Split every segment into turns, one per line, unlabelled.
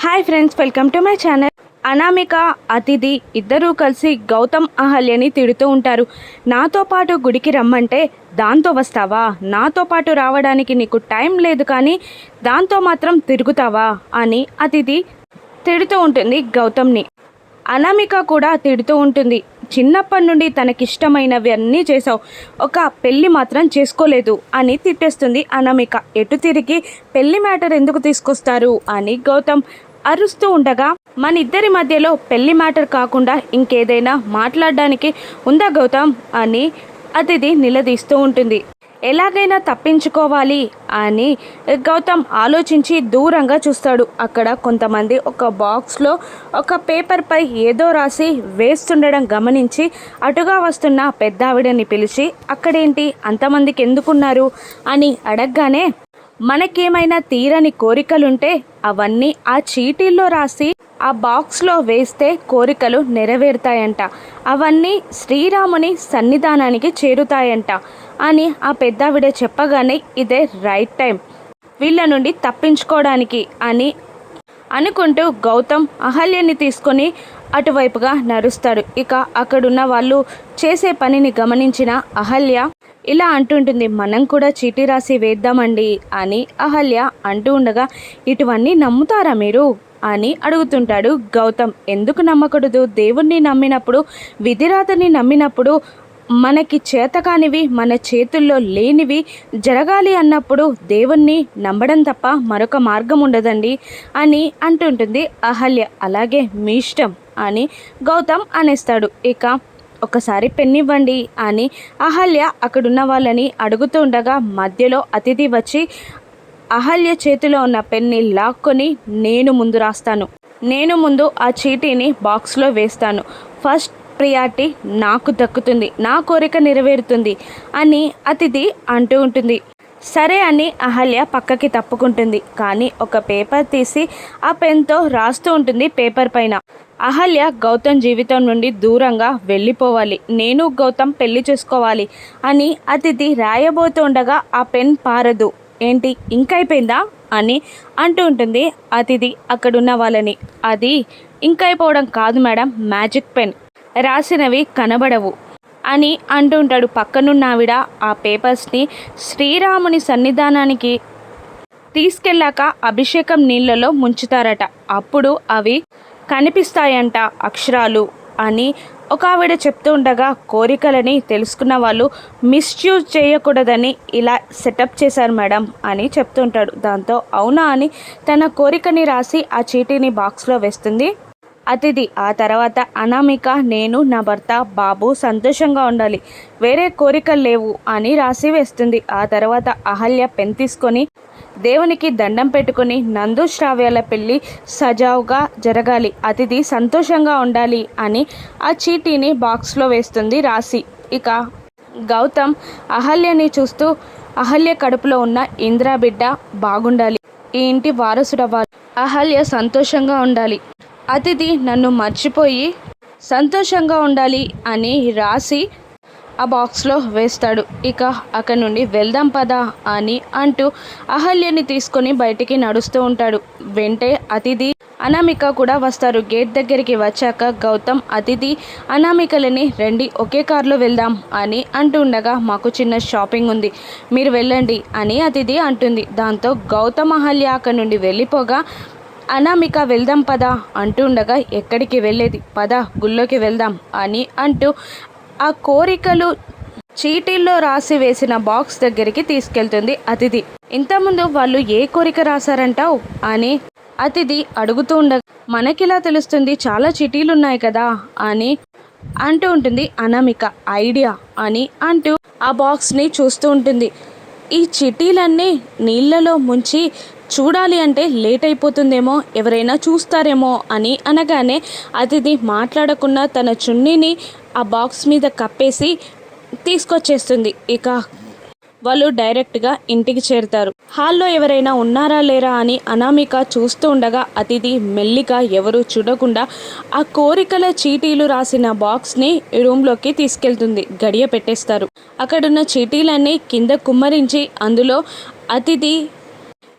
Hi friends welcome to my channel. Anamika Atithi ఇద్దరూ కలిసి గౌతమ్ అహల్యని తిడుతూ ఉంటారు. నాతో పాటు గుడికి రమ్మంటే దాంతో వస్తావా? నాతో పాటు రావడానికి నీకు టైం లేదు కానీ దాంతో మాత్రం తిరుగుతావా? అని అతిథి తిడుతూ ఉంటుంది గౌతమ్ని. అనామిక కూడా తిడుతూ ఉంటుంది. చిన్నప్పటి నుండి తనకిష్టమైనవి అన్నీ చేసావు ఒక పెళ్ళి మాత్రం చేసుకోలేదు అని తిట్టేస్తుంది అనామిక. ఎటు తిరిగి పెళ్ళి మ్యాటర్ ఎందుకు తీసుకొస్తారు? అని గౌతమ్ అరుస్తూ ఉండగా మన ఇద్దరి మధ్యలో పెళ్ళి మ్యాటర్ కాకుండా ఇంకేదైనా మాట్లాడడానికి ఉందా గౌతమ్? అని అతిథి నిలదీస్తూ ఉంటుంది. ఎలాగైనా తప్పించుకోవాలి అని గౌతమ్ ఆలోచించి దూరంగా చూస్తాడు. అక్కడ కొంతమంది ఒక బాక్స్లో ఒక పేపర్పై ఏదో రాసి వేస్తుండడం గమనించి అటుగా వస్తున్న పెద్ద ఆవిడని పిలిచి అక్కడేంటి? అంతమందికి ఎందుకున్నారు అని అడగగానే మనకేమైనా తీరని కోరికలుంటే అవన్నీ ఆ చీటీల్లో రాసి ఆ బాక్స్లో వేస్తే కోరికలు నెరవేరుతాయంట. అవన్నీ శ్రీరాముని సన్నిధానానికి చేరుతాయంట అని ఆ పెద్దావిడ చెప్పగానే ఇదే రైట్ టైం. వీళ్ళ నుండి తప్పించుకోవడానికి అని అనుకుంటూ గౌతమ్ అహల్యని తీసుకొని అటువైపుగా నడుస్తాడు. ఇక అక్కడున్న వాళ్ళు చేసే పనిని గమనించిన అహల్య ఇలా అంటుంటుంది మనం కూడా చీటీ రాసి వేద్దామండి అని అహల్య అంటూ ఉండగా ఇటువన్నీ నమ్ముతారా మీరు? అని అడుగుతుంటాడు గౌతమ్. ఎందుకు నమ్మకూడదు? దేవుణ్ణి నమ్మినప్పుడు విధిరాతని నమ్మినప్పుడు మనకి చేతకానివి మన చేతుల్లో లేనివి జరగాలి అన్నప్పుడు దేవుణ్ణి నమ్మడం తప్ప మరొక మార్గం ఉండదండి అని అంటుంటుంది అహల్య. అలాగే మీ ఇష్టం అని గౌతమ్ అనేస్తాడు. ఇక ఒకసారి పెన్నివ్వండి అని అహల్య అక్కడున్న వాళ్ళని అడుగుతూ ఉండగా మధ్యలో అతిథి వచ్చి అహల్య చేతిలో ఉన్న పెన్ని లాక్కొని నేను ముందు రాస్తాను. నేను ముందు ఆ చీటీని బాక్స్లో వేస్తాను. ఫస్ట్ ప్రియారిటీ నాకు దక్కుతుంది. నా కోరిక నెరవేరుతుంది అని అతిథి అంటూ ఉంటుంది. సరే అని అహల్య పక్కకి తప్పుకుంటుంది. కానీ ఒక పేపర్ తీసి ఆ పెన్తో రాస్తూ ఉంటుంది పేపర్ పైన. అహల్య గౌతమ్ జీవితం నుండి దూరంగా వెళ్ళిపోవాలి. నేను గౌతమ్ పెళ్ళి చేసుకోవాలి అని అతిథి రాయబోతుండగా ఆ పెన్ పారదు. ఏంటి? ఇంకైపోయిందా? అని అంటూ ఉంటుంది అతిథి అక్కడున్న వాళ్ళని. అది ఇంకైపోవడం కాదు మేడం మ్యాజిక్ పెన్. రాసినవి కనబడవు. అని అంటుంటాడు పక్కనున్న ఆవిడ ఆ పేపర్స్ని శ్రీరాముని సన్నిధానానికి తీసుకెళ్ళాక అభిషేకం నీళ్ళలో ముంచుతారట. అప్పుడు అవి కనిపిస్తాయంట అక్షరాలు అని ఒక ఆవిడ చెప్తూ ఉండగా కోరికలని తెలుసుకున్న వాళ్ళు మిస్యూజ్ చేయకూడదని ఇలా సెటప్ చేశారు మేడం అని చెప్తుంటాడు దాంతో అవునా అని తన కోరికని రాసి ఆ చీటీని బాక్స్లో వేస్తుంది. అతిథి. ఆ తర్వాత అనామిక నేను నా భర్త బాబు సంతోషంగా ఉండాలి. వేరే కోరికలు లేవు అని రాసి వేస్తుంది. ఆ తర్వాత అహల్య పెన్ తీసుకొని దేవునికి దండం పెట్టుకుని నందు శ్రావ్యాల పెళ్ళి సజావుగా జరగాలి. అతిథి సంతోషంగా ఉండాలి అని ఆ చీటీని బాక్స్లో వేస్తుంది రాసి ఇక గౌతమ్ అహల్యని చూస్తూ అహల్య కడుపులో ఉన్న ఇంద్రా బిడ్డ బాగుండాలి. ఈ ఇంటి వారసుడవ్వాలి. అహల్య సంతోషంగా ఉండాలి. అతిథి నన్ను మర్చిపోయి సంతోషంగా ఉండాలి అని రాసి ఆ బాక్స్లో వేస్తాడు. ఇక అక్కడ నుండి వెళ్దాం పదా అని అంటూ అహల్యని తీసుకొని బయటికి నడుస్తూ ఉంటాడు. వెంటే అతిథి అనామిక కూడా వస్తారు. గేట్ దగ్గరికి వచ్చాక గౌతమ్ అతిథి అనామికలని రండి ఒకే కారులో వెళ్దాం అని అంటూ ఉండగా మాకు చిన్న షాపింగ్ ఉంది మీరు వెళ్ళండి అని అతిథి అంటుంది. దాంతో గౌతమ్ అహల్య అక్కడి నుండి వెళ్ళిపోగా అనామిక వెళ్దాం పద అంటుండగా ఎక్కడికి వెళ్ళేది? పద గుళ్ళోకి వెళ్దాం అని అంటూ ఆ కోరికలు చీటీల్లో రాసి వేసిన బాక్స్ దగ్గరికి తీసుకెళ్తుంది అతిథి. ఇంతకుముందు వాళ్ళు ఏ కోరిక రాశారంటావు? అని అతిథి అడుగుతూ ఉండగా మనకిలా తెలుస్తుంది చాలా చిటీలు ఉన్నాయి కదా అని అంటూ ఉంటుంది అనామిక. ఐడియా అని అంటూ ఆ బాక్స్ని చూస్తూ ఉంటుంది. ఈ చిటీలన్నీ నీళ్ళలో ముంచి చూడాలి అంటే లేట్ అయిపోతుందేమో ఎవరైనా చూస్తారేమో అని అనగానే అతిథి మాట్లాడకుండా తన చున్నీని ఆ బాక్స్ మీద కప్పేసి తీసుకొచ్చేస్తుంది. ఇక వాళ్ళు డైరెక్ట్గా ఇంటికి చేరుతారు. హాల్లో ఎవరైనా ఉన్నారా లేరా అని అనామిక చూస్తూ ఉండగా అతిథి మెల్లిగా ఎవరు చూడకుండా ఆ కోరికల చీటీలు రాసిన బాక్స్ని రూమ్లోకి తీసుకెళ్తుంది. గడియ పెట్టేస్తారు. అక్కడున్న చీటీలన్నీ కింద కుమ్మరించి అందులో అతిథి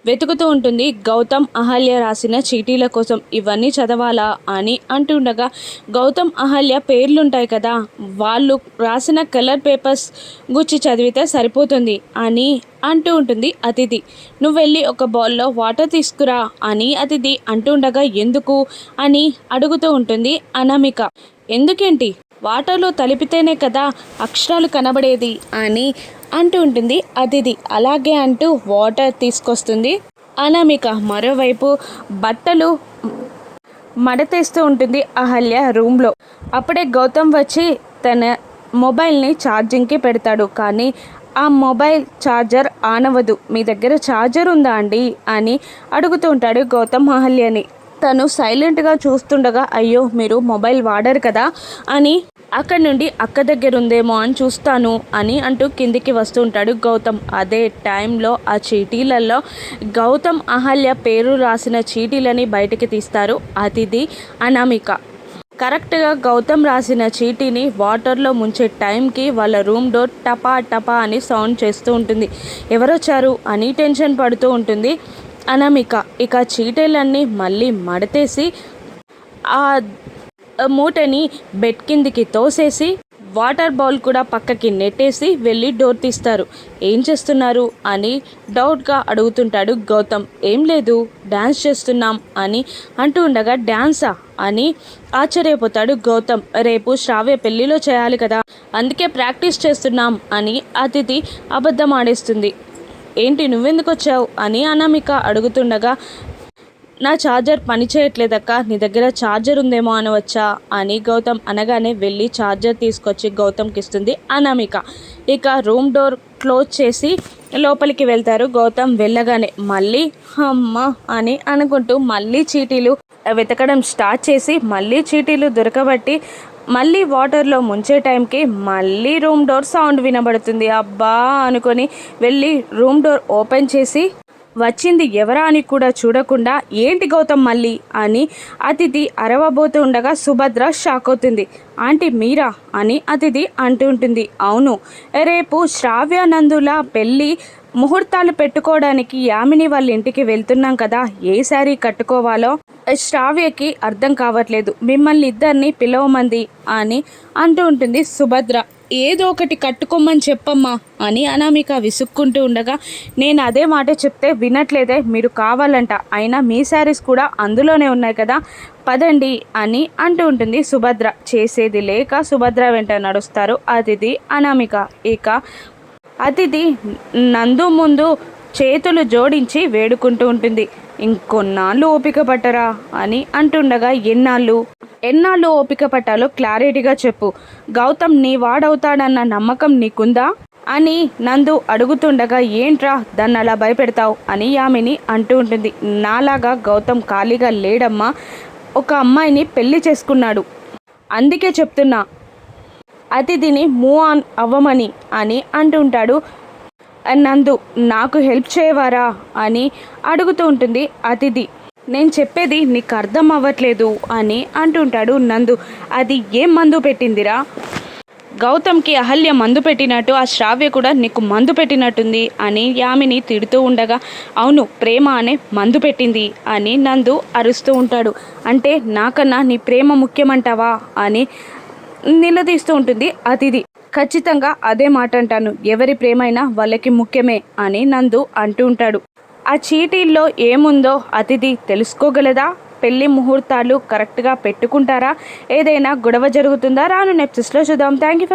వెతుకుతూ ఉంటుంది గౌతమ్ అహల్య రాసిన చీటీల కోసం ఇవన్నీ చదవాలా? అని అంటుండగా గౌతమ్ అహల్య పేర్లుంటాయి కదా వాళ్ళు రాసిన కలర్ పేపర్స్ గుచ్చి చదివితే సరిపోతుంది అని అంటూ ఉంటుంది అతిథి. నువ్వు వెళ్ళి ఒక బౌల్లో వాటర్ తీసుకురా అని అతిథి అంటుండగా ఎందుకు? అని అడుగుతూ ఉంటుంది అనామిక. ఎందుకేంటి? వాటర్లో తలిపితేనే కదా అక్షరాలు కనబడేది? అని అంటూ ఉంటుంది. అతిథి అలాగే అంటూ వాటర్ తీసుకొస్తుంది. అనామిక మరోవైపు బట్టలు మడతేస్తూ ఉంటుంది అహల్య రూమ్లో. అప్పుడే గౌతమ్ వచ్చి తన మొబైల్ని ఛార్జింగ్కి పెడతాడు. కానీ ఆ మొబైల్ ఛార్జర్ ఆనవదు. మీ దగ్గర ఛార్జర్ ఉందా అండి? అని అడుగుతూ ఉంటాడు గౌతమ్ అహల్యని. తను సైలెంట్గా చూస్తుండగా అయ్యో మీరు మొబైల్ వాడరు కదా? అని అక్కడి నుండి అక్క దగ్గర ఉందేమో అని చూస్తాను అని అంటూ కిందికి వస్తూ ఉంటాడు గౌతమ్. అదే టైంలో ఆ చీటీలలో గౌతమ్ అహల్య పేరు రాసిన చీటీలని బయటికి తీస్తారు. అతిథి అనామిక. కరెక్ట్గా గౌతమ్ రాసిన చీటీని వాటర్లో ముంచే టైంకి వాళ్ళ రూమ్ డోర్ టపా టపా అని సౌండ్ చేస్తూ ఉంటుంది. ఎవరొచ్చారు? అని టెన్షన్ పడుతూ ఉంటుంది అనామిక. ఇక చీటీలన్నీ మళ్ళీ మడతేసి ఆ మూటని బెడ్ కిందికి తోసేసి వాటర్ బౌల్ కూడా పక్కకి నెట్టేసి వెళ్ళి డోర్ తీస్తారు. ఏం చేస్తున్నారు? అని డౌట్గా అడుగుతుంటాడు గౌతమ్. ఏం లేదు డ్యాన్స్ చేస్తున్నాం అని అంటూ ఉండగా డ్యాన్సా అని ఆశ్చర్యపోతాడు గౌతమ్. రేపు శ్రావ్య పెళ్ళిలో చేయాలి కదా అందుకే ప్రాక్టీస్ చేస్తున్నాం అని అతిథి అబద్ధం ఆడేస్తుంది ఏంటి నువ్వెందుకు వచ్చావు? అని అనామిక అడుగుతుండగా నా ఛార్జర్ పనిచేయట్లేదక్క నీ దగ్గర ఛార్జర్ ఉందేమో అనవచ్చా? అని గౌతమ్ అనగానే వెళ్ళి ఛార్జర్ తీసుకొచ్చి గౌతమ్కి ఇస్తుంది అనామిక. ఇక రూమ్ డోర్ క్లోజ్ చేసి లోపలికి వెళ్తారు. గౌతమ్ వెళ్ళగానే మళ్ళీ అమ్మ అని అనుకుంటూ మళ్ళీ చీటీలు వెతకడం స్టార్ట్ చేసి మళ్ళీ చీటీలు దొరకబట్టి మళ్ళీ వాటర్లో ముంచే టైంకి మళ్ళీ రూమ్ డోర్ సౌండ్ వినబడుతుంది. అబ్బా అనుకొని వెళ్ళి రూమ్ డోర్ ఓపెన్ చేసి వచ్చింది ఎవరా అని కూడా చూడకుండా ఏంటి గౌతమ్ మళ్ళీ? అని అతిథి అరవబోతూ ఉండగా సుభద్ర షాక్ అవుతుంది. ఆంటీ మీరా? అని అతిథి అంటూ ఉంటుంది. అవును రేపు శ్రావ్యానందుల పెళ్ళి ముహూర్తాలు పెట్టుకోవడానికి యామిని వాళ్ళ ఇంటికి వెళ్తున్నాం కదా ఏ శారీ కట్టుకోవాలో? శ్రావ్యకి అర్థం కావట్లేదు. మిమ్మల్ని ఇద్దరిని పిలవమంది అని అంటూ ఉంటుంది సుభద్ర. ఏదో ఒకటి కట్టుకోమని చెప్పమ్మా అని అనామిక విసుక్కుంటూ ఉండగా నేను అదే మాట చెప్తే వినట్లేదే మీరు కావాలంట. అయినా మీ శారీస్ కూడా అందులోనే ఉన్నాయి కదా. పదండి అని అంటూ ఉంటుంది సుభద్ర. చేసేది లేక సుభద్ర వెంట నడుస్తారు అతిథి అనామిక. ఇక అతిథి నందు ముందు చేతులు జోడించి వేడుకుంటూ ఉంటుంది. ఇంకొన్నాళ్ళు ఓపిక పట్టరా అని అంటుండగా ఎన్నాళ్ళు? ఎన్నాళ్ళు ఓపిక పట్టాలో క్లారిటీగా చెప్పు. గౌతమ్ నీ వాడవుతాడన్న నమ్మకం నీకుందా? అని నందు అడుగుతుండగా ఏంట్రా దాన్ని అలా భయపెడతావు అని యామిని అంటూ ఉంటుంది. నాలాగా గౌతమ్ ఖాళీగా లేడమ్మా. ఒక అమ్మాయిని పెళ్ళి చేసుకున్నాడు. అందుకే చెప్తున్నా. అతిథిని మూవ్ ఆన్ అవ్వమని అని అంటుంటాడు. నందు నాకు హెల్ప్ చేయవారా? అని అడుగుతూ ఉంటుంది అతిథి. నేను చెప్పేది నీకు అర్థం అవ్వట్లేదు అని అంటుంటాడు నందు. అది ఏం మందు పెట్టిందిరా? గౌతమ్కి అహల్య మందు పెట్టినట్టు ఆ శ్రావ్య కూడా నీకు మందు పెట్టినట్టుంది అని యామిని తిడుతూ ఉండగా అవును ప్రేమ అనే మందు పెట్టింది అని నందు అరుస్తూ ఉంటాడు. అంటే నాకన్నా నీ ప్రేమ ముఖ్యమంటావా? అని నిలదీస్తూ ఉంటుంది అతిథి. ఖచ్చితంగా అదే మాట అంటాను ఎవరి ప్రేమైనా వాళ్ళకి ముఖ్యమే అని నందు అంటూ ఉంటాడు. ఆ చీటీల్లో ఏముందో అతిథి తెలుసుకోగలదా? పెళ్ళి ముహూర్తాలు కరెక్ట్గా పెట్టుకుంటారా? ఏదైనా గొడవ జరుగుతుందా? రాను నెప్సిస్లో చూద్దాం. Thank you for